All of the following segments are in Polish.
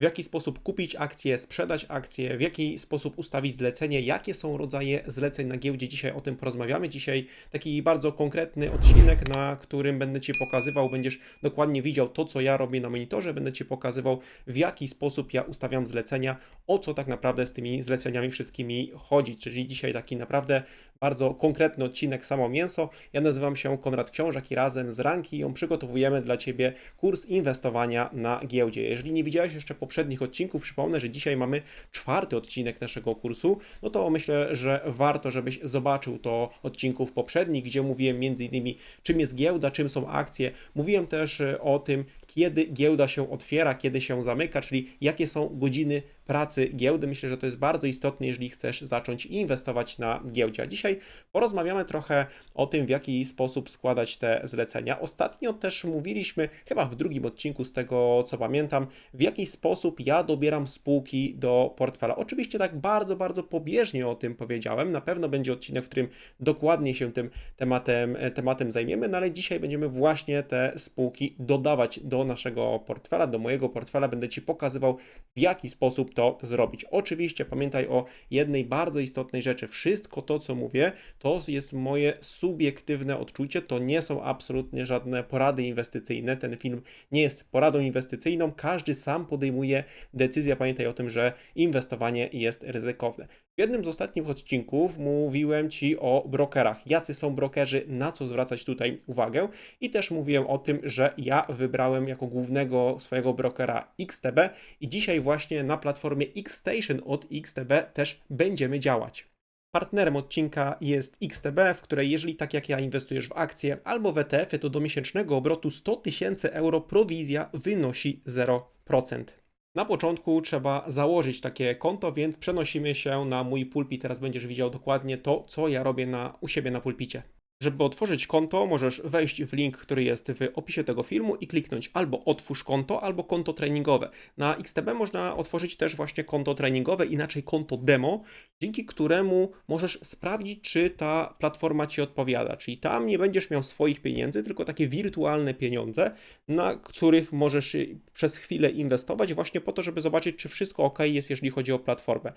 w jaki sposób kupić akcje, sprzedać akcje, w jaki sposób ustawić zlecenie, jakie są rodzaje zleceń na giełdzie. Dzisiaj o tym porozmawiamy. Dzisiaj taki bardzo konkretny odcinek, na którym będę Ci pokazywał, będziesz dokładnie widział to, co ja robię na monitorze, będę Ci pokazywał, w jaki sposób ja ustawiam zlecenia, o co tak naprawdę z tymi zleceniami wszystkimi chodzi. Czyli dzisiaj taki naprawdę bardzo konkretny odcinek, samo mięso. Ja nazywam się Konrad Książak i razem z Ranki ją przygotowujemy dla Ciebie kurs inwestowania na giełdzie. Jeżeli nie widziałeś jeszcze poprzednich odcinków, przypomnę, że dzisiaj mamy czwarty odcinek naszego kursu, no to myślę, że warto, żebyś zobaczył to odcinków poprzednich, gdzie mówiłem innymi czym jest giełda, czym są akcje. Mówiłem też e, o tym, kiedy giełda się otwiera, kiedy się zamyka, czyli jakie są godziny pracy giełdy. Myślę, że to jest bardzo istotne, jeżeli chcesz zacząć inwestować na giełdzie. A dzisiaj porozmawiamy trochę o tym, w jaki sposób składać te zlecenia. Ostatnio też mówiliśmy, chyba w drugim odcinku z tego co pamiętam, w jaki sposób ja dobieram spółki do portfela. Oczywiście tak bardzo, bardzo pobieżnie o tym powiedziałem. Na pewno będzie odcinek, w którym dokładnie się tym tematem, tematem zajmiemy, no ale dzisiaj będziemy właśnie te spółki dodawać do naszego portfela, do mojego portfela. Będę Ci pokazywał, w jaki sposób to zrobić. Oczywiście pamiętaj o jednej bardzo istotnej rzeczy. Wszystko to, co mówię, to jest moje subiektywne odczucie. To nie są absolutnie żadne porady inwestycyjne. Ten film nie jest poradą inwestycyjną. Każdy sam podejmuje decyzję. Pamiętaj o tym, że inwestowanie jest ryzykowne. W jednym z ostatnich odcinków mówiłem Ci o brokerach. Jacy są brokerzy, na co zwracać tutaj uwagę. I też mówiłem o tym, że ja wybrałem jako głównego swojego brokera XTB i dzisiaj właśnie na platformie XStation od XTB też będziemy działać. Partnerem odcinka jest XTB, w której jeżeli tak jak ja inwestujesz w akcje albo w ETF-y, to do miesięcznego obrotu 100 tysięcy euro prowizja wynosi 0%. Na początku trzeba założyć takie konto, więc przenosimy się na mój pulpit. Teraz będziesz widział dokładnie to, co ja robię na, u siebie na pulpicie. Żeby otworzyć konto, możesz wejść w link, który jest w opisie tego filmu i kliknąć albo otwórz konto, albo konto treningowe. Na XTB można otworzyć też właśnie konto treningowe, inaczej konto demo, dzięki któremu możesz sprawdzić, czy ta platforma Ci odpowiada. Czyli tam nie będziesz miał swoich pieniędzy, tylko takie wirtualne pieniądze, na których możesz przez chwilę inwestować, właśnie po to, żeby zobaczyć, czy wszystko ok jest, jeżeli chodzi o platformę.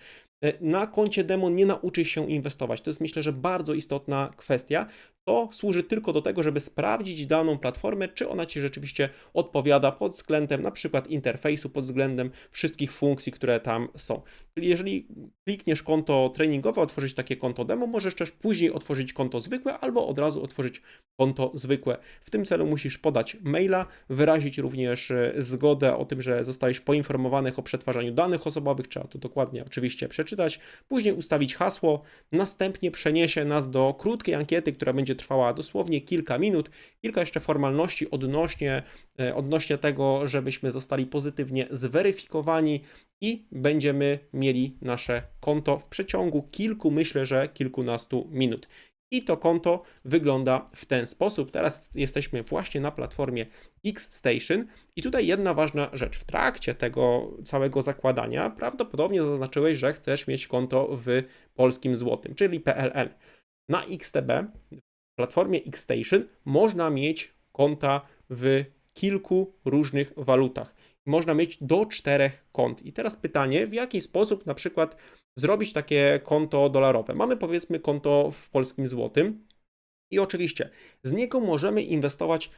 Na koncie demo nie nauczysz się inwestować. To jest myślę, że bardzo istotna kwestia to służy tylko do tego, żeby sprawdzić daną platformę, czy ona Ci rzeczywiście odpowiada pod względem na przykład interfejsu, pod względem wszystkich funkcji, które tam są. Jeżeli klikniesz konto treningowe, otworzyć takie konto demo, możesz też później otworzyć konto zwykłe albo od razu otworzyć konto zwykłe. W tym celu musisz podać maila, wyrazić również e, zgodę o tym, że zostałeś poinformowany o przetwarzaniu danych osobowych, trzeba to dokładnie oczywiście przeczytać, później ustawić hasło, następnie przeniesie nas do krótkiej ankiety, która będzie trwała dosłownie kilka minut, kilka jeszcze formalności odnośnie, e, odnośnie tego, żebyśmy zostali pozytywnie zweryfikowani i będziemy mieli nasze konto w przeciągu kilku, myślę, że kilkunastu minut. I to konto wygląda w ten sposób. Teraz jesteśmy właśnie na platformie XStation i tutaj jedna ważna rzecz. W trakcie tego całego zakładania prawdopodobnie zaznaczyłeś, że chcesz mieć konto w polskim złotym, czyli PLN. Na XTB, platformie XStation, można mieć konta w kilku różnych walutach. Można mieć do czterech kont. I teraz pytanie, w jaki sposób na przykład zrobić takie konto dolarowe? Mamy powiedzmy konto w polskim złotym. I oczywiście z niego możemy inwestować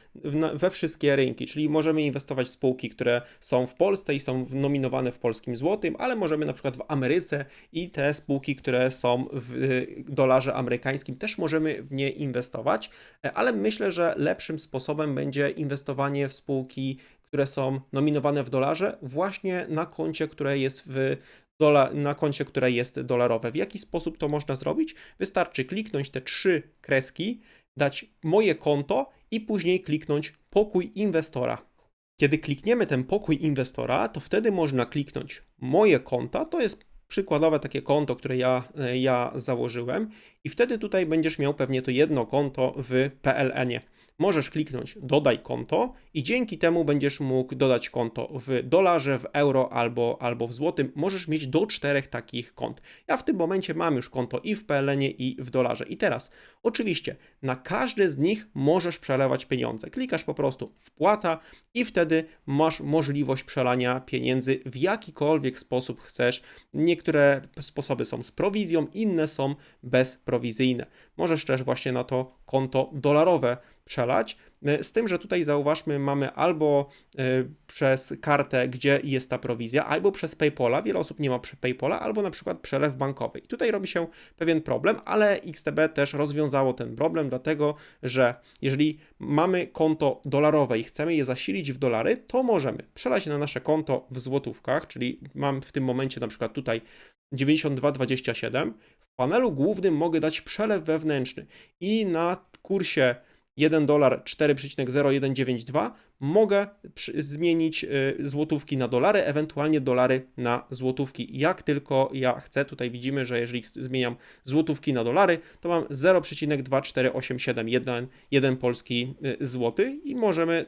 we wszystkie rynki, czyli możemy inwestować w spółki, które są w Polsce i są nominowane w polskim złotym, ale możemy na przykład w Ameryce i te spółki, które są w dolarze amerykańskim, też możemy w nie inwestować, ale myślę, że lepszym sposobem będzie inwestowanie w spółki, które są nominowane w dolarze, właśnie na koncie, które jest w dola, na koncie, które jest dolarowe. W jaki sposób to można zrobić? Wystarczy kliknąć te trzy kreski, dać moje konto i później kliknąć pokój inwestora. Kiedy klikniemy ten pokój inwestora, to wtedy można kliknąć moje konta, to jest przykładowe takie konto, które ja, ja założyłem i wtedy tutaj będziesz miał pewnie to jedno konto w PLN-ie. możesz kliknąć dodaj konto i dzięki temu będziesz mógł dodać konto w dolarze, w euro albo, albo w złotym. Możesz mieć do czterech takich kont. Ja w tym momencie mam już konto i w PLN i w dolarze. I teraz oczywiście na każdy z nich możesz przelewać pieniądze. Klikasz po prostu wpłata i wtedy masz możliwość przelania pieniędzy w jakikolwiek sposób chcesz. Niektóre sposoby są z prowizją, inne są bezprowizyjne. Możesz też właśnie na to konto dolarowe przelać. E, Z tym, że tutaj zauważmy, mamy albo e, przez kartę, gdzie jest ta prowizja, albo przez PayPola. Wiele osób nie ma PayPola, albo na przykład przelew bankowy. I tutaj robi się pewien problem, ale XTB też rozwiązało ten problem, dlatego że jeżeli mamy konto dolarowe i chcemy je zasilić w dolary, to możemy przelać na nasze konto w złotówkach, czyli mam w tym momencie na przykład tutaj 92,27. W panelu głównym mogę dać przelew wewnętrzny i na kursie 1 dolar 4,0192 mogę zmienić y, złotówki na dolary, ewentualnie dolary na złotówki, jak tylko ja chcę. Tutaj widzimy, że jeżeli zmieniam złotówki na dolary, to mam 0,24871 jeden polski y, złoty i możemy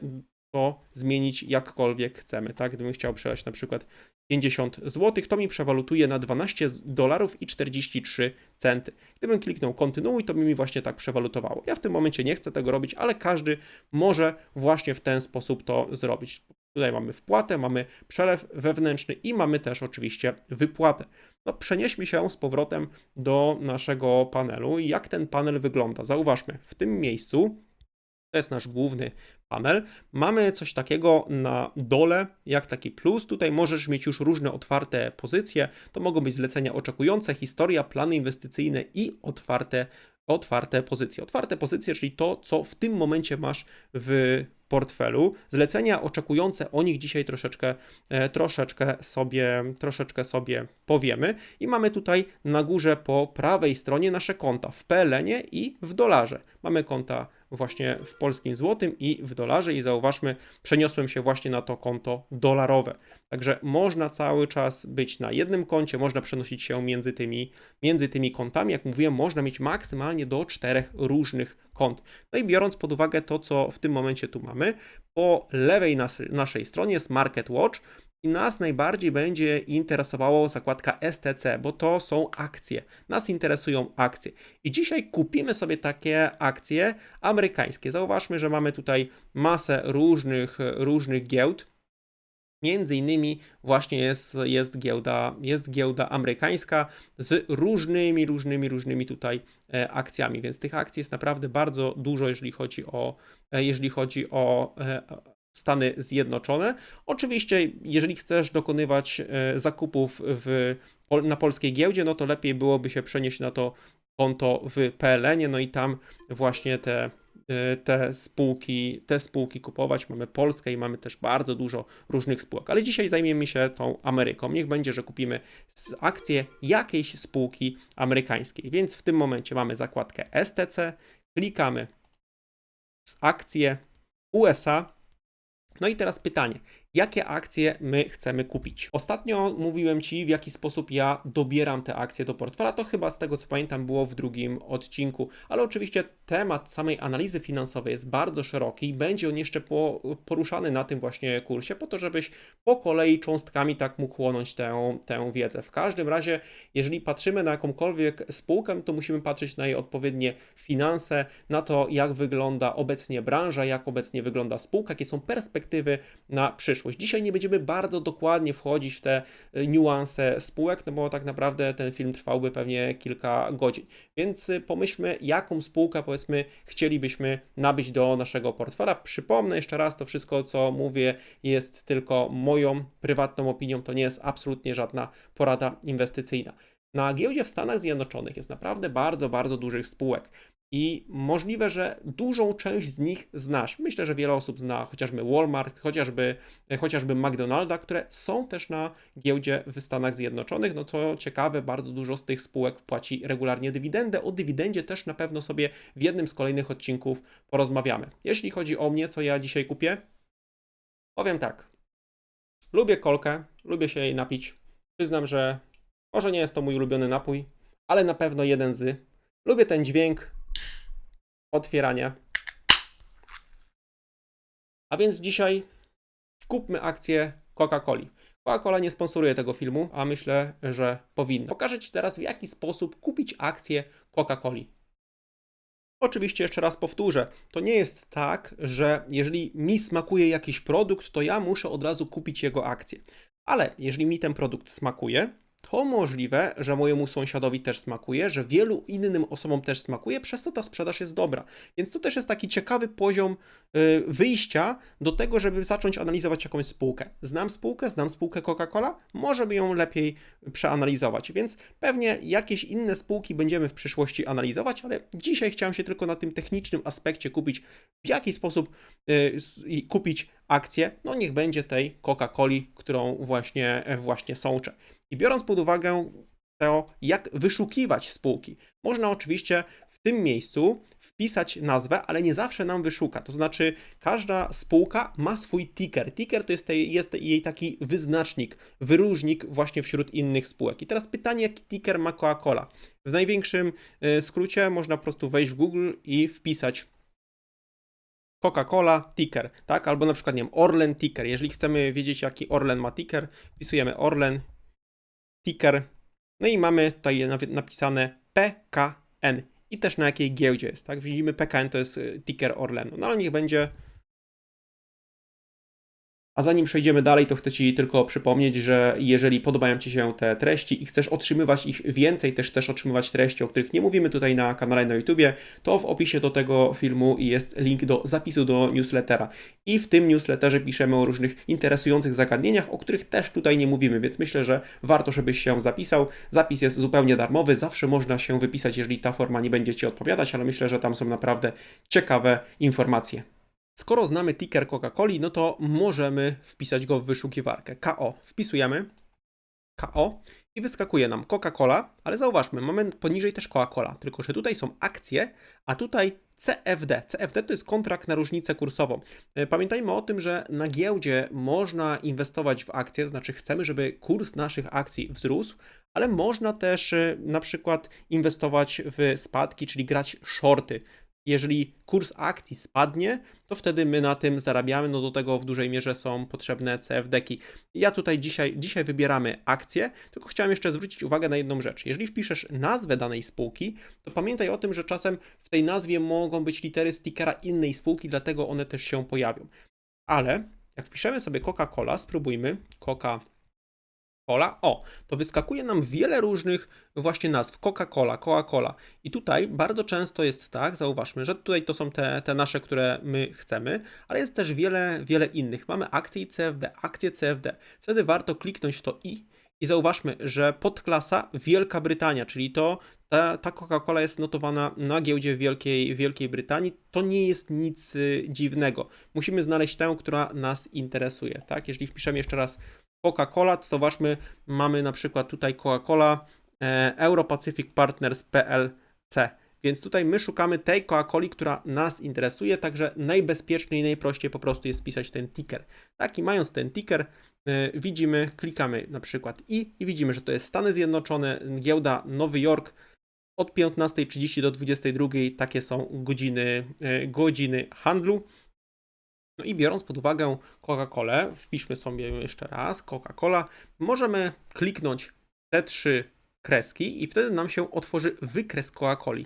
to zmienić jakkolwiek chcemy, tak? Gdybym chciał przelać na przykład 50 zł, to mi przewalutuje na 12 z- dolarów i 43 centy. Gdybym kliknął kontynuuj, to mi właśnie tak przewalutowało. Ja w tym momencie nie chcę tego robić, ale każdy może właśnie w ten sposób to zrobić. Tutaj mamy wpłatę, mamy przelew wewnętrzny i mamy też oczywiście wypłatę. No, przenieśmy się z powrotem do naszego panelu jak ten panel wygląda. Zauważmy, w tym miejscu to jest nasz główny panel. Mamy coś takiego na dole, jak taki plus. Tutaj możesz mieć już różne otwarte pozycje. To mogą być zlecenia oczekujące, historia, plany inwestycyjne i otwarte, otwarte pozycje. Otwarte pozycje, czyli to, co w tym momencie masz w portfelu. Zlecenia oczekujące, o nich dzisiaj troszeczkę, e, troszeczkę sobie, troszeczkę sobie powiemy. I mamy tutaj na górze po prawej stronie nasze konta w PLN-ie i w dolarze. Mamy konta właśnie w polskim złotym i w dolarze i zauważmy, przeniosłem się właśnie na to konto dolarowe. Także można cały czas być na jednym koncie, można przenosić się między tymi, między tymi kontami. Jak mówiłem, można mieć maksymalnie do czterech różnych kont. No i biorąc pod uwagę to, co w tym momencie tu mamy, po lewej nas, naszej stronie jest Market Watch i nas najbardziej będzie interesowało zakładka STC, bo to są akcje. Nas interesują akcje. I dzisiaj kupimy sobie takie akcje amerykańskie. Zauważmy, że mamy tutaj masę różnych, różnych giełd. Między innymi właśnie jest, jest, giełda, jest giełda amerykańska z różnymi, różnymi, różnymi tutaj e, akcjami, więc tych akcji jest naprawdę bardzo dużo, jeżeli chodzi o, e, jeżeli chodzi o e, Stany Zjednoczone. Oczywiście, jeżeli chcesz dokonywać e, zakupów w, na polskiej giełdzie, no to lepiej byłoby się przenieść na to konto w PLN-ie, no i tam właśnie te y, te spółki, te spółki kupować. Mamy Polskę i mamy też bardzo dużo różnych spółek. Ale dzisiaj zajmiemy się tą Ameryką. Niech będzie, że kupimy akcje jakiejś spółki amerykańskiej. Więc w tym momencie mamy zakładkę STC, klikamy z akcje USA. No i teraz pytanie, jakie akcje my chcemy kupić? Ostatnio mówiłem Ci, w jaki sposób ja dobieram te akcje do portfela. To chyba z tego co pamiętam było w drugim odcinku, ale oczywiście temat samej analizy finansowej jest bardzo szeroki i będzie on jeszcze po, poruszany na tym właśnie kursie, po to, żebyś po kolei cząstkami tak mógł chłonąć tę, tę wiedzę. W każdym razie, jeżeli patrzymy na jakąkolwiek spółkę, no to musimy patrzeć na jej odpowiednie finanse, na to, jak wygląda obecnie branża, jak obecnie wygląda spółka, jakie są perspektywy na przyszłość. Dzisiaj nie będziemy bardzo dokładnie wchodzić w te y, niuanse spółek, no bo tak naprawdę ten film trwałby pewnie kilka godzin. Więc y, pomyślmy, jaką spółkę powiedzmy chcielibyśmy nabyć do naszego portfela. Przypomnę jeszcze raz, to wszystko co mówię jest tylko moją prywatną opinią, to nie jest absolutnie żadna porada inwestycyjna. Na giełdzie w Stanach Zjednoczonych jest naprawdę bardzo, bardzo dużych spółek. I możliwe, że dużą część z nich znasz. Myślę, że wiele osób zna chociażby Walmart, chociażby, chociażby McDonalda, które są też na giełdzie w Stanach Zjednoczonych. No to ciekawe, bardzo dużo z tych spółek płaci regularnie dywidendę. O dywidendzie też na pewno sobie w jednym z kolejnych odcinków porozmawiamy. Jeśli chodzi o mnie, co ja dzisiaj kupię, powiem tak. Lubię kolkę, lubię się jej napić. Przyznam, że może nie jest to mój ulubiony napój, ale na pewno jeden z. Lubię ten dźwięk otwierania. A więc dzisiaj kupmy akcję Coca-Coli. Coca-Cola nie sponsoruje tego filmu, a myślę, że powinna. Pokażę Ci teraz, w jaki sposób kupić akcję Coca-Coli. Oczywiście jeszcze raz powtórzę, to nie jest tak, że jeżeli mi smakuje jakiś produkt, to ja muszę od razu kupić jego akcję. Ale jeżeli mi ten produkt smakuje, to możliwe, że mojemu sąsiadowi też smakuje, że wielu innym osobom też smakuje, przez to ta sprzedaż jest dobra. Więc tu też jest taki ciekawy poziom y, wyjścia do tego, żeby zacząć analizować jakąś spółkę. Znam spółkę, znam spółkę Coca-Cola, może by ją lepiej przeanalizować, więc pewnie jakieś inne spółki będziemy w przyszłości analizować, ale dzisiaj chciałem się tylko na tym technicznym aspekcie kupić, w jaki sposób y, kupić akcję, no niech będzie tej Coca-Coli, którą właśnie, właśnie sączę. I biorąc pod uwagę to, jak wyszukiwać spółki, można oczywiście w tym miejscu wpisać nazwę, ale nie zawsze nam wyszuka. To znaczy, każda spółka ma swój ticker. Ticker to jest, jest jej taki wyznacznik, wyróżnik właśnie wśród innych spółek. I teraz pytanie, jaki ticker ma Coca-Cola? W największym y, skrócie można po prostu wejść w Google i wpisać Coca-Cola ticker, tak? Albo na przykład, nie wiem, Orlen ticker. Jeżeli chcemy wiedzieć, jaki Orlen ma ticker, wpisujemy Orlen ticker. No i mamy tutaj napisane PKN i też na jakiej giełdzie jest, tak? Widzimy PKN to jest y, ticker Orlenu. No ale niech będzie. A zanim przejdziemy dalej, to chcę Ci tylko przypomnieć, że jeżeli podobają Ci się te treści i chcesz otrzymywać ich więcej, też też otrzymywać treści, o których nie mówimy tutaj na kanale na YouTubie, to w opisie do tego filmu jest link do zapisu do newslettera. I w tym newsletterze piszemy o różnych interesujących zagadnieniach, o których też tutaj nie mówimy, więc myślę, że warto, żebyś się zapisał. Zapis jest zupełnie darmowy, zawsze można się wypisać, jeżeli ta forma nie będzie Ci odpowiadać, ale myślę, że tam są naprawdę ciekawe informacje. Skoro znamy ticker Coca-Coli, no to możemy wpisać go w wyszukiwarkę. KO. Wpisujemy KO i wyskakuje nam Coca-Cola, ale zauważmy, mamy poniżej też Coca-Cola, tylko że tutaj są akcje, a tutaj CFD. CFD to jest kontrakt na różnicę kursową. E, Pamiętajmy o tym, że na giełdzie można inwestować w akcje, znaczy chcemy, żeby kurs naszych akcji wzrósł, ale można też e, na przykład inwestować w spadki, czyli grać shorty. Jeżeli kurs akcji spadnie, to wtedy my na tym zarabiamy. No do tego w dużej mierze są potrzebne CFD-ki. Ja tutaj dzisiaj, dzisiaj wybieramy akcje, tylko chciałem jeszcze zwrócić uwagę na jedną rzecz. Jeżeli wpiszesz nazwę danej spółki, to pamiętaj o tym, że czasem w tej nazwie mogą być litery stickera innej spółki, dlatego one też się pojawią. Ale jak wpiszemy sobie Coca-Cola, spróbujmy Coca Cola. O, to wyskakuje nam wiele różnych właśnie nazw. Coca-Cola, Coca-Cola. I tutaj bardzo często jest tak, zauważmy, że tutaj to są te, te nasze, które my chcemy, ale jest też wiele, wiele innych. Mamy akcje CFD, akcje CFD. Wtedy warto kliknąć w to i i zauważmy, że podklasa Wielka Brytania, czyli to ta, ta Coca-Cola jest notowana na giełdzie Wielkiej, Wielkiej Brytanii. To nie jest nic y, dziwnego. Musimy znaleźć tę, która nas interesuje. Tak? Jeżeli wpiszemy jeszcze raz Coca-Cola, to zobaczmy, mamy na przykład tutaj Coca-Cola e, Europacific Partners PLC. Więc tutaj my szukamy tej Coca-Coli, która nas interesuje, także najbezpieczniej, najprościej po prostu jest wpisać ten ticker. Tak, i mając ten ticker, e, widzimy, klikamy na przykład i i widzimy, że to jest Stany Zjednoczone, giełda Nowy Jork, od 15.30 do 22.00 takie są godziny, e, godziny handlu. No i biorąc pod uwagę Coca-Colę, wpiszmy sobie jeszcze raz Coca-Cola, możemy kliknąć te trzy kreski i wtedy nam się otworzy wykres Coca-Coli.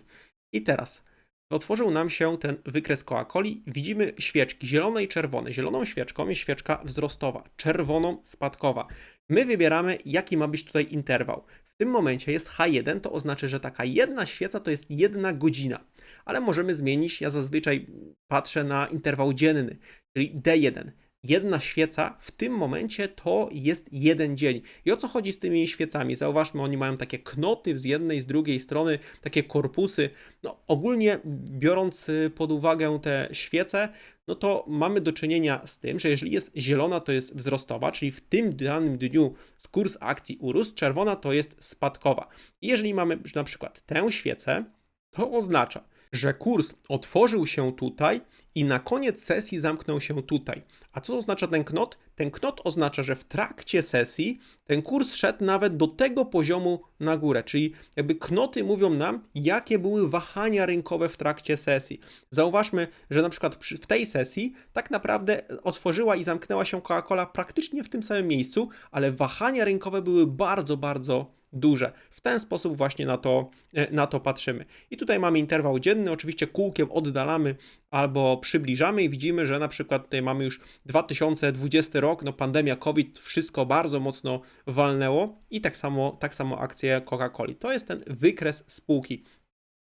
I teraz otworzył nam się ten wykres Coca-Coli. Widzimy świeczki zielone i czerwone. Zieloną świeczką jest świeczka wzrostowa, czerwoną spadkowa. My wybieramy, jaki ma być tutaj interwał. Tym momencie jest H1, to oznacza, że taka jedna świeca to jest jedna godzina. Ale możemy zmienić, ja zazwyczaj patrzę na interwał dzienny, czyli D1. Jedna świeca w tym momencie to jest jeden dzień. I o co chodzi z tymi świecami? Zauważmy, oni mają takie knoty z jednej, z drugiej strony, takie korpusy. No, ogólnie biorąc y, pod uwagę te świece, no to mamy do czynienia z tym, że jeżeli jest zielona, to jest wzrostowa, czyli w tym danym dniu kurs akcji urósł, czerwona to jest spadkowa. I jeżeli mamy na przykład tę świecę, to oznacza, że kurs otworzył się tutaj i na koniec sesji zamknął się tutaj. A co oznacza ten knot? Ten knot oznacza, że w trakcie sesji ten kurs szedł nawet do tego poziomu na górę, czyli jakby knoty mówią nam, jakie były wahania rynkowe w trakcie sesji. Zauważmy, że na przykład przy, w tej sesji tak naprawdę otworzyła i zamknęła się Coca-Cola praktycznie w tym samym miejscu, ale wahania rynkowe były bardzo, bardzo duże. W ten sposób właśnie na to, e, na to patrzymy. I tutaj mamy interwał dzienny, oczywiście kółkiem oddalamy albo przybliżamy i widzimy, że na przykład tutaj mamy już 2020 rok, no pandemia COVID, wszystko bardzo mocno walnęło i tak samo, tak samo akcje Coca-Coli. To jest ten wykres spółki.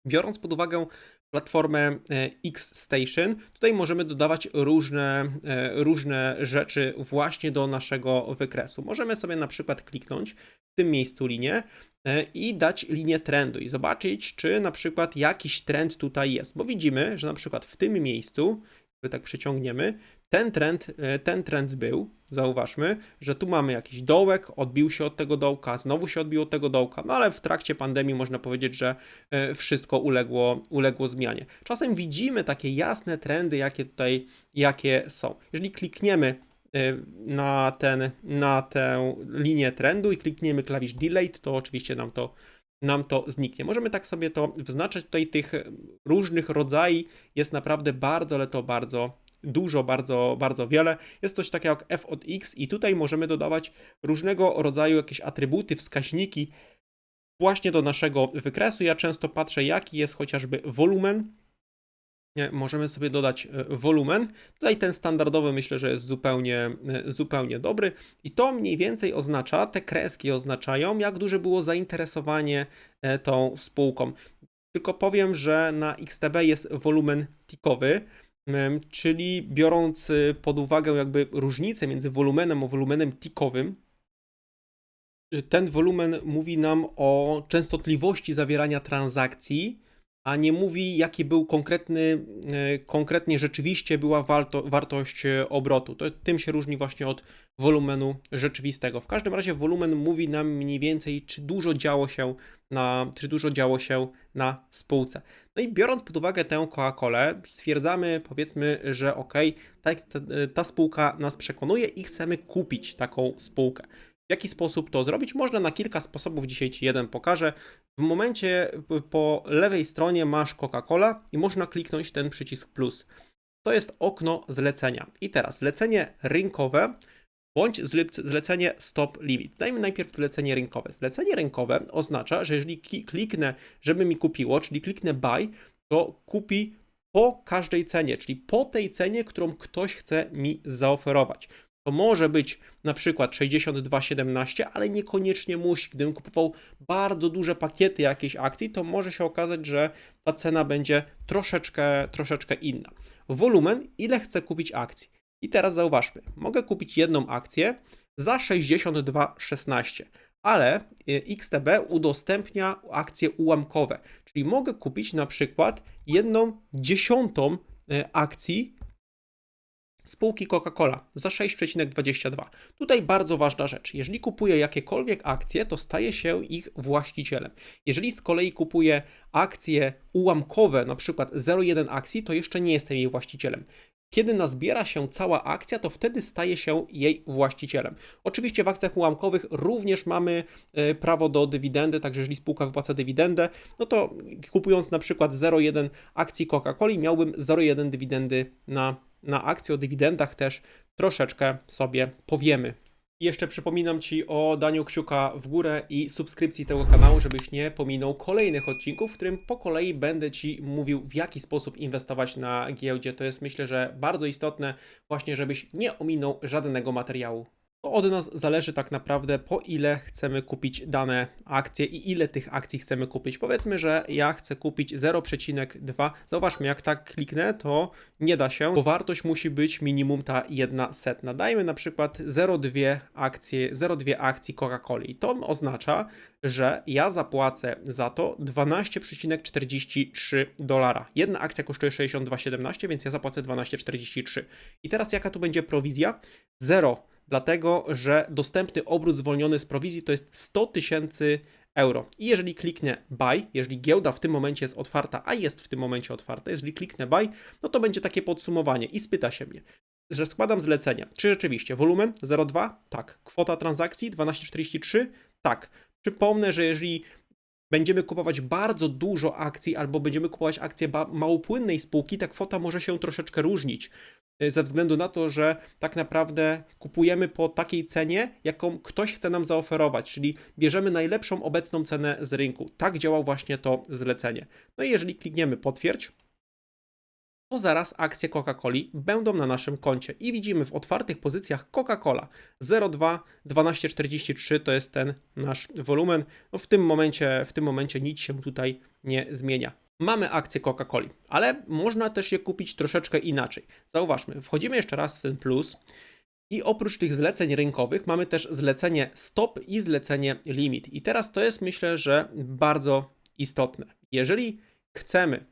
Biorąc pod uwagę platformę e, X-Station, tutaj możemy dodawać różne, e, różne rzeczy właśnie do naszego wykresu. Możemy sobie na przykład kliknąć w tym miejscu linię e, i dać linię trendu i zobaczyć, czy na przykład jakiś trend tutaj jest, bo widzimy, że na przykład w tym miejscu, gdy tak przyciągniemy, ten trend, e, ten trend był, zauważmy, że tu mamy jakiś dołek, odbił się od tego dołka, znowu się odbił od tego dołka, no ale w trakcie pandemii można powiedzieć, że e, wszystko uległo, uległo zmianie. Czasem widzimy takie jasne trendy, jakie tutaj, jakie są. Jeżeli klikniemy e, na, ten, na tę linię trendu i klikniemy klawisz Delayed, to oczywiście nam to nam to zniknie. Możemy tak sobie to wyznaczać. Tutaj tych różnych rodzajów jest naprawdę bardzo, ale to bardzo dużo, bardzo, bardzo wiele. Jest coś takiego jak f od x i tutaj możemy dodawać różnego rodzaju jakieś atrybuty, wskaźniki właśnie do naszego wykresu. Ja często patrzę, jaki jest chociażby wolumen. Możemy sobie dodać e, wolumen. Tutaj ten standardowy myślę, że jest zupełnie, e, zupełnie dobry. I to mniej więcej oznacza, te kreski oznaczają, jak duże było zainteresowanie e, tą spółką. Tylko powiem, że na XTB jest wolumen tikowy czyli biorąc y, pod uwagę jakby różnicę między wolumenem a wolumenem tikowym, y, ten wolumen mówi nam o częstotliwości zawierania transakcji, a nie mówi, jaki był konkretny, e, konkretnie rzeczywiście była warto, wartość e, obrotu. To tym się różni właśnie od wolumenu rzeczywistego. W każdym razie wolumen mówi nam mniej więcej, czy dużo działo się na, czy dużo działo się na spółce. No i biorąc pod uwagę tę Coca-Colę, stwierdzamy, powiedzmy, że ok, ta, ta, ta spółka nas przekonuje i chcemy kupić taką spółkę. W jaki sposób to zrobić? Można na kilka sposobów, dzisiaj Ci jeden pokażę. W momencie po lewej stronie masz Coca-Cola i można kliknąć ten przycisk plus. To jest okno zlecenia. I teraz zlecenie rynkowe bądź zlecenie stop limit. Dajmy najpierw zlecenie rynkowe. Zlecenie rynkowe oznacza, że jeżeli kliknę, żeby mi kupiło, czyli kliknę buy, to kupi po każdej cenie, czyli po tej cenie, którą ktoś chce mi zaoferować. To może być na przykład 62,17, ale niekoniecznie musi. Gdybym kupował bardzo duże pakiety jakiejś akcji, to może się okazać, że ta cena będzie troszeczkę, troszeczkę inna. Wolumen, ile chcę kupić akcji. I teraz zauważmy, mogę kupić jedną akcję za 62,16, ale e, XTB udostępnia akcje ułamkowe, czyli mogę kupić na przykład jedną dziesiątą e, akcji spółki Coca-Cola za 6,22. Tutaj bardzo ważna rzecz. Jeżeli kupuję jakiekolwiek akcje, to staję się ich właścicielem. Jeżeli z kolei kupuję akcje ułamkowe, na przykład 0,1 akcji, to jeszcze nie jestem jej właścicielem. Kiedy nazbiera się cała akcja, to wtedy staje się jej właścicielem. Oczywiście w akcjach ułamkowych również mamy e, prawo do dywidendy, także jeżeli spółka wypłaca dywidendę, no to kupując na przykład 0,1 akcji Coca-Coli miałbym 0,1 dywidendy na na akcje o dywidendach też troszeczkę sobie powiemy. I jeszcze przypominam Ci o daniu kciuka w górę i subskrypcji tego kanału, żebyś nie pominął kolejnych odcinków, w którym po kolei będę Ci mówił, w jaki sposób inwestować na giełdzie. To jest myślę, że bardzo istotne, właśnie żebyś nie ominął żadnego materiału. To od nas zależy tak naprawdę, po ile chcemy kupić dane akcje i ile tych akcji chcemy kupić. Powiedzmy, że ja chcę kupić 0,2. Zauważmy, jak tak kliknę, to nie da się, bo wartość musi być minimum ta jedna setna. Dajmy na przykład 0,2 akcje, 0,2 akcji Coca-Coli. To oznacza, że ja zapłacę za to 12,43 dolara. Jedna akcja kosztuje 62,17, więc ja zapłacę 12,43. I teraz jaka tu będzie prowizja? 0 dlatego że dostępny obrót zwolniony z prowizji to jest 100 tysięcy euro. I jeżeli kliknę buy, jeżeli giełda w tym momencie jest otwarta, a jest w tym momencie otwarta, jeżeli kliknę buy, no to będzie takie podsumowanie i spyta się mnie, że składam zlecenie. Czy rzeczywiście wolumen 0,2? Tak. Kwota transakcji 12,43? Tak. Przypomnę, że jeżeli będziemy kupować bardzo dużo akcji albo będziemy kupować akcje małopłynnej spółki, ta kwota może się troszeczkę różnić. Y, Ze względu na to, że tak naprawdę kupujemy po takiej cenie, jaką ktoś chce nam zaoferować, czyli bierzemy najlepszą obecną cenę z rynku. Tak działa właśnie to zlecenie. No i jeżeli klikniemy potwierdź, to zaraz akcje Coca-Coli będą na naszym koncie. I widzimy w otwartych pozycjach Coca-Cola 0,2, 12,43 to jest ten nasz wolumen. No w, tym momencie, w tym momencie nic się tutaj nie zmienia. Mamy akcje Coca-Coli, ale można też je kupić troszeczkę inaczej. Zauważmy, wchodzimy jeszcze raz w ten plus. I oprócz tych zleceń rynkowych mamy też zlecenie stop i zlecenie limit. I teraz to jest myślę, że bardzo istotne. Jeżeli chcemy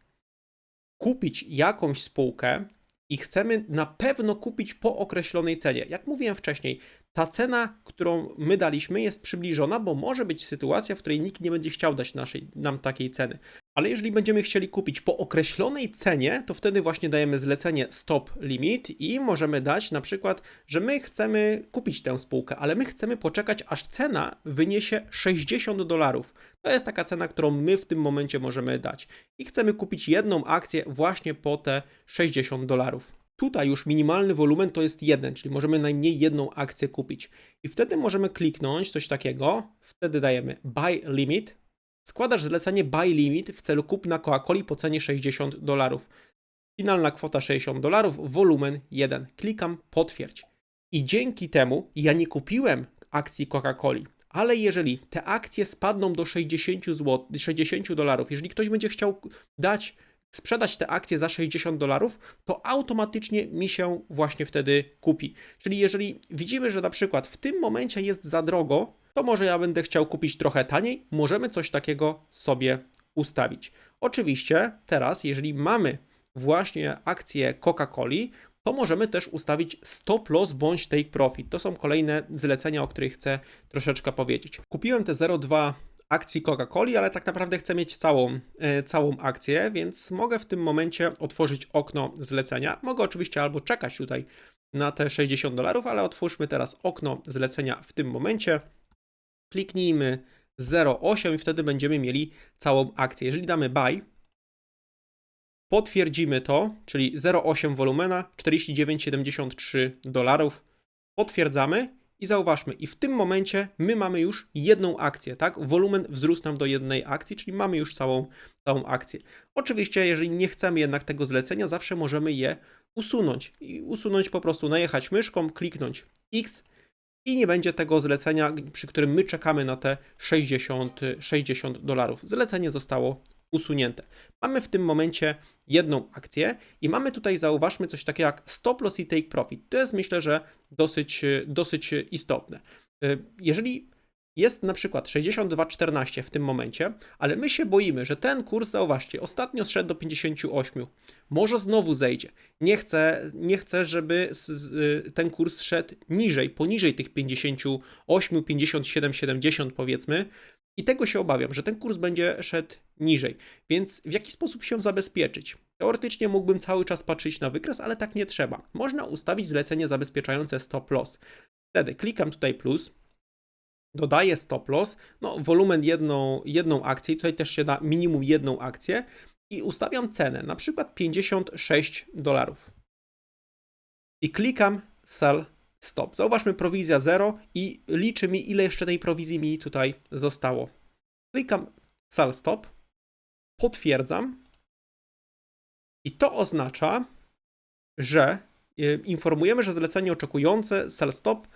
kupić jakąś spółkę i chcemy na pewno kupić po określonej cenie. Jak mówiłem wcześniej, ta cena, którą my daliśmy, jest przybliżona, bo może być sytuacja, w której nikt nie będzie chciał dać naszej, nam takiej ceny. Ale jeżeli będziemy chcieli kupić po określonej cenie, to wtedy właśnie dajemy zlecenie stop limit i możemy dać na przykład, że my chcemy kupić tę spółkę, ale my chcemy poczekać, aż cena wyniesie 60 dolarów. To jest taka cena, którą my w tym momencie możemy dać. I chcemy kupić jedną akcję właśnie po te 60 dolarów. Tutaj już minimalny wolumen to jest jeden, czyli możemy najmniej jedną akcję kupić. I wtedy możemy kliknąć coś takiego, wtedy dajemy buy limit, składasz zlecenie buy limit w celu kupna Coca-Coli po cenie 60 dolarów. Finalna kwota 60 dolarów, wolumen 1. Klikam potwierdź. I dzięki temu ja nie kupiłem akcji Coca-Coli, ale jeżeli te akcje spadną do 60 zł, 60 dolarów, jeżeli ktoś będzie chciał dać sprzedać te akcje za 60 dolarów, to automatycznie mi się właśnie wtedy kupi. Czyli jeżeli widzimy, że na przykład w tym momencie jest za drogo, to może ja będę chciał kupić trochę taniej, możemy coś takiego sobie ustawić. Oczywiście teraz, jeżeli mamy właśnie akcję Coca-Coli, to możemy też ustawić stop loss bądź take profit. To są kolejne zlecenia, o których chcę troszeczkę powiedzieć. Kupiłem te 0,2 akcji Coca-Coli, ale tak naprawdę chcę mieć całą, e, całą akcję, więc mogę w tym momencie otworzyć okno zlecenia. Mogę oczywiście albo czekać tutaj na te 60 dolarów, ale otwórzmy teraz okno zlecenia w tym momencie. Kliknijmy 0,8 i wtedy będziemy mieli całą akcję. Jeżeli damy buy, potwierdzimy to, czyli 0,8 wolumena, 49,73 dolarów. Potwierdzamy i zauważmy, i w tym momencie my mamy już jedną akcję, tak? Wolumen wzrósł nam do jednej akcji, czyli mamy już całą, całą akcję. Oczywiście, jeżeli nie chcemy jednak tego zlecenia, zawsze możemy je usunąć. I usunąć po prostu, najechać myszką, kliknąć X i nie będzie tego zlecenia, przy którym my czekamy na te 60, 60 dolarów. Zlecenie zostało usunięte. Mamy w tym momencie jedną akcję i mamy tutaj, zauważmy, coś takiego jak stop loss i take profit. To jest myślę, że dosyć, dosyć istotne. Jeżeli jest na przykład 62,14 w tym momencie, ale my się boimy, że ten kurs, zauważcie, ostatnio zszedł do 58, może znowu zejdzie. Nie chcę, nie chcę żeby ten kurs szedł niżej, poniżej tych 58, 57, 70 powiedzmy, i tego się obawiam, że ten kurs będzie szedł niżej. Więc w jaki sposób się zabezpieczyć? Teoretycznie mógłbym cały czas patrzeć na wykres, ale tak nie trzeba. Można ustawić zlecenie zabezpieczające stop loss. Wtedy klikam tutaj plus, dodaję stop loss, no wolumen jedną, jedną akcję, tutaj też się da minimum jedną akcję i ustawiam cenę, na przykład 56 dolarów. I klikam sell stop. Zauważmy prowizja 0 i liczy mi, ile jeszcze tej prowizji mi tutaj zostało. Klikam sell stop, potwierdzam i to oznacza, że informujemy, że zlecenie oczekujące sell stop,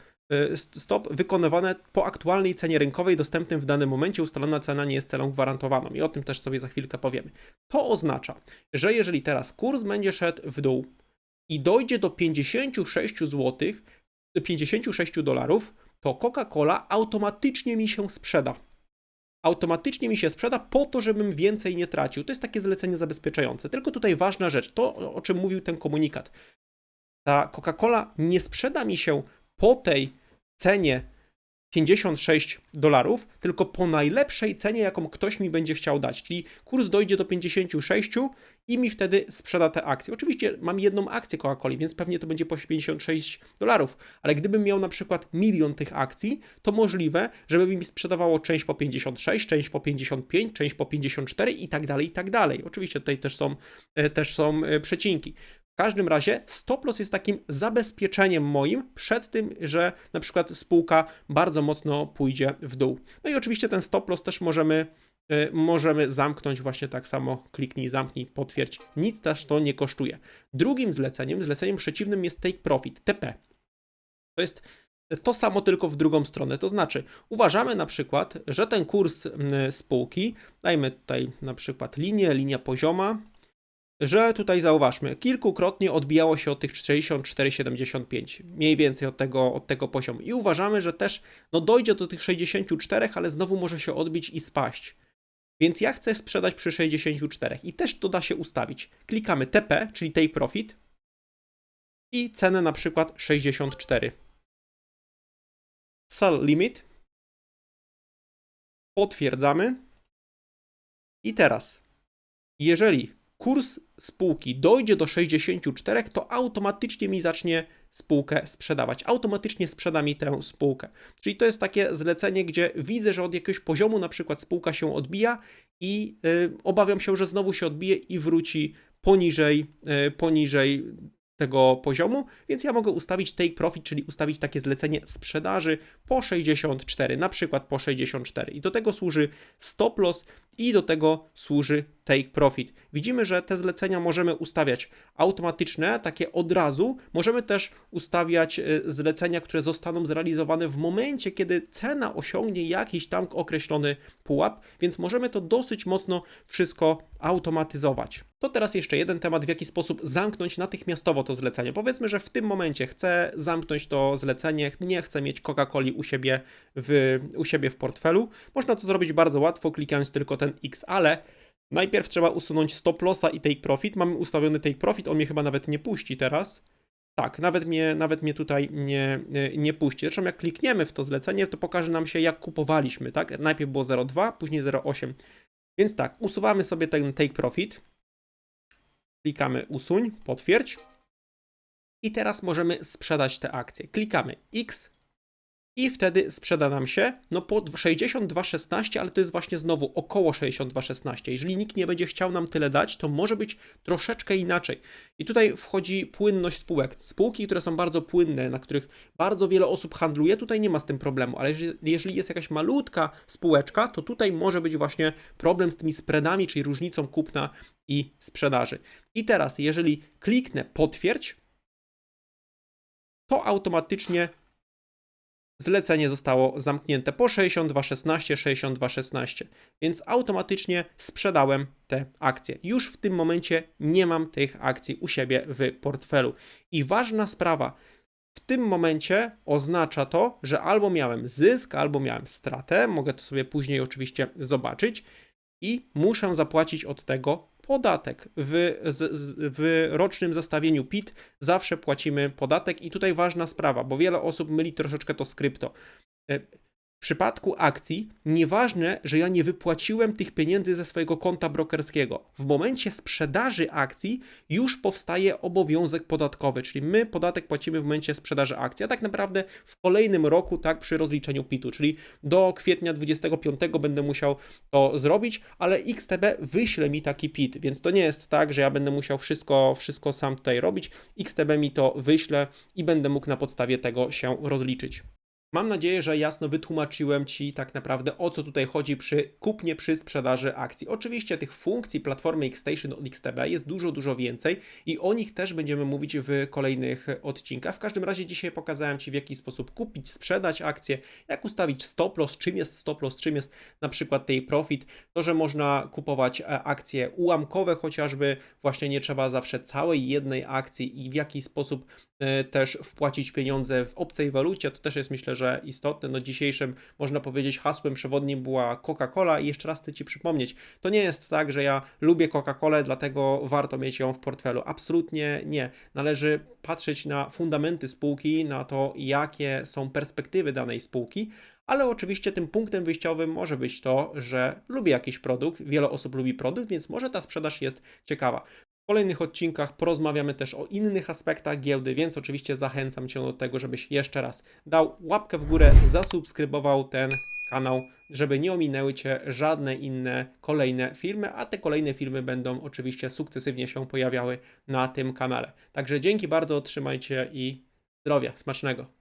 stop wykonywane po aktualnej cenie rynkowej dostępnym w danym momencie ustalona cena nie jest ceną gwarantowaną i o tym też sobie za chwilkę powiemy. To oznacza, że jeżeli teraz kurs będzie szedł w dół i dojdzie do 56 zł, 56 dolarów, to Coca-Cola automatycznie mi się sprzeda. Automatycznie mi się sprzeda po to, żebym więcej nie tracił. To jest takie zlecenie zabezpieczające. Tylko tutaj ważna rzecz, to o czym mówił ten komunikat. Ta Coca-Cola nie sprzeda mi się po tej cenie 56 dolarów, tylko po najlepszej cenie, jaką ktoś mi będzie chciał dać. Czyli kurs dojdzie do 56 i mi wtedy sprzeda te akcje. Oczywiście mam jedną akcję Coca-Coli, więc pewnie to będzie po 56 dolarów, ale gdybym miał na przykład milion tych akcji, to możliwe, żeby mi sprzedawało część po 56, część po 55, część po 54 i tak dalej, i tak dalej. Oczywiście tutaj też są, e, też są e, przecinki. Każdym razie stop loss jest takim zabezpieczeniem moim przed tym, że na przykład spółka bardzo mocno pójdzie w dół. No i oczywiście ten stop loss też możemy y, możemy zamknąć właśnie tak samo, kliknij, zamknij, potwierdź. Nic też to nie kosztuje. Drugim zleceniem, zleceniem przeciwnym jest take profit, TP. To jest to samo tylko w drugą stronę. To znaczy, uważamy na przykład, że ten kurs spółki, dajmy tutaj na przykład linię, linia pozioma, że tutaj zauważmy, kilkukrotnie odbijało się od tych 64,75, mniej więcej od tego, od tego poziomu. I uważamy, że też no, dojdzie do tych 64, ale znowu może się odbić i spaść. Więc ja chcę sprzedać przy 64 i też to da się ustawić. Klikamy TP, czyli take profit i cenę na przykład 64. Sell limit. Potwierdzamy. I teraz, jeżeli kurs spółki dojdzie do 64, to automatycznie mi zacznie spółkę sprzedawać. Automatycznie sprzeda mi tę spółkę. Czyli to jest takie zlecenie, gdzie widzę, że od jakiegoś poziomu na przykład spółka się odbija i yy, obawiam się, że znowu się odbije i wróci poniżej, yy, poniżej tego poziomu, więc ja mogę ustawić take profit, czyli ustawić takie zlecenie sprzedaży po 64, na przykład po 64. I do tego służy stop loss i do tego służy take profit. Widzimy, że te zlecenia możemy ustawiać automatyczne, takie od razu. Możemy też ustawiać e, zlecenia, które zostaną zrealizowane w momencie, kiedy cena osiągnie jakiś tam określony pułap, więc możemy to dosyć mocno wszystko automatyzować. To teraz jeszcze jeden temat, w jaki sposób zamknąć natychmiastowo to zlecenie. Powiedzmy, że w tym momencie chcę zamknąć to zlecenie, nie chcę mieć Coca-Coli u siebie w, u siebie w portfelu. Można to zrobić bardzo łatwo, klikając tylko ten X, ale najpierw trzeba usunąć stop lossa i take profit. Mamy ustawiony take profit, on mnie chyba nawet nie puści teraz. Tak, nawet mnie, nawet mnie tutaj nie, nie puści. Zresztą jak klikniemy w to zlecenie, to pokaże nam się jak kupowaliśmy, tak? Najpierw było 0,2, później 0,8. Więc tak, usuwamy sobie ten take profit. Klikamy usuń, potwierdź. I teraz możemy sprzedać te akcje. Klikamy X, i wtedy sprzeda nam się no po 62,16, ale to jest właśnie znowu około 62,16. Jeżeli nikt nie będzie chciał nam tyle dać, to może być troszeczkę inaczej. I tutaj wchodzi płynność spółek. Spółki, które są bardzo płynne, na których bardzo wiele osób handluje, tutaj nie ma z tym problemu, ale jeżeli jest jakaś malutka spółeczka, to tutaj może być właśnie problem z tymi spreadami, czyli różnicą kupna i sprzedaży. I teraz, jeżeli kliknę potwierdź, to automatycznie zlecenie zostało zamknięte po 62,16, 62,16, więc automatycznie sprzedałem te akcje. Już w tym momencie nie mam tych akcji u siebie w portfelu. I ważna sprawa, w tym momencie oznacza to, że albo miałem zysk, albo miałem stratę, mogę to sobie później oczywiście zobaczyć i muszę zapłacić od tego podatek. W, w rocznym zestawieniu PIT zawsze płacimy podatek i tutaj ważna sprawa, bo wiele osób myli troszeczkę to z krypto. W przypadku akcji, nieważne, że ja nie wypłaciłem tych pieniędzy ze swojego konta brokerskiego. W momencie sprzedaży akcji już powstaje obowiązek podatkowy, czyli my podatek płacimy w momencie sprzedaży akcji, a tak naprawdę w kolejnym roku, tak, przy rozliczeniu PIT-u, czyli do kwietnia 25 będę musiał to zrobić, ale XTB wyśle mi taki PIT, więc to nie jest tak, że ja będę musiał wszystko, wszystko sam tutaj robić. XTB mi to wyśle i będę mógł na podstawie tego się rozliczyć. Mam nadzieję, że jasno wytłumaczyłem Ci tak naprawdę o co tutaj chodzi przy kupnie, przy sprzedaży akcji. Oczywiście tych funkcji platformy Xstation od XTB jest dużo, dużo więcej i o nich też będziemy mówić w kolejnych odcinkach. W każdym razie dzisiaj pokazałem Ci w jaki sposób kupić, sprzedać akcje, jak ustawić stop loss, czym jest stop loss, czym jest na przykład tej profit, to, że można kupować e, akcje ułamkowe chociażby, właśnie nie trzeba zawsze całej jednej akcji i w jaki sposób e, też wpłacić pieniądze w obcej walucie, to też jest myślę, że że istotne. No dzisiejszym, można powiedzieć, hasłem przewodnim była Coca-Cola i jeszcze raz chcę Ci przypomnieć, to nie jest tak, że ja lubię Coca-Colę, dlatego warto mieć ją w portfelu. Absolutnie nie. Należy patrzeć na fundamenty spółki, na to, jakie są perspektywy danej spółki, ale oczywiście tym punktem wyjściowym może być to, że lubię jakiś produkt, wiele osób lubi produkt, więc może ta sprzedaż jest ciekawa. Kolejnych odcinkach porozmawiamy też o innych aspektach giełdy, więc oczywiście zachęcam Cię do tego, żebyś jeszcze raz dał łapkę w górę, zasubskrybował ten kanał, żeby nie ominęły Cię żadne inne kolejne filmy, a te kolejne filmy będą oczywiście sukcesywnie się pojawiały na tym kanale. Także dzięki bardzo, trzymajcie i zdrowia, smacznego.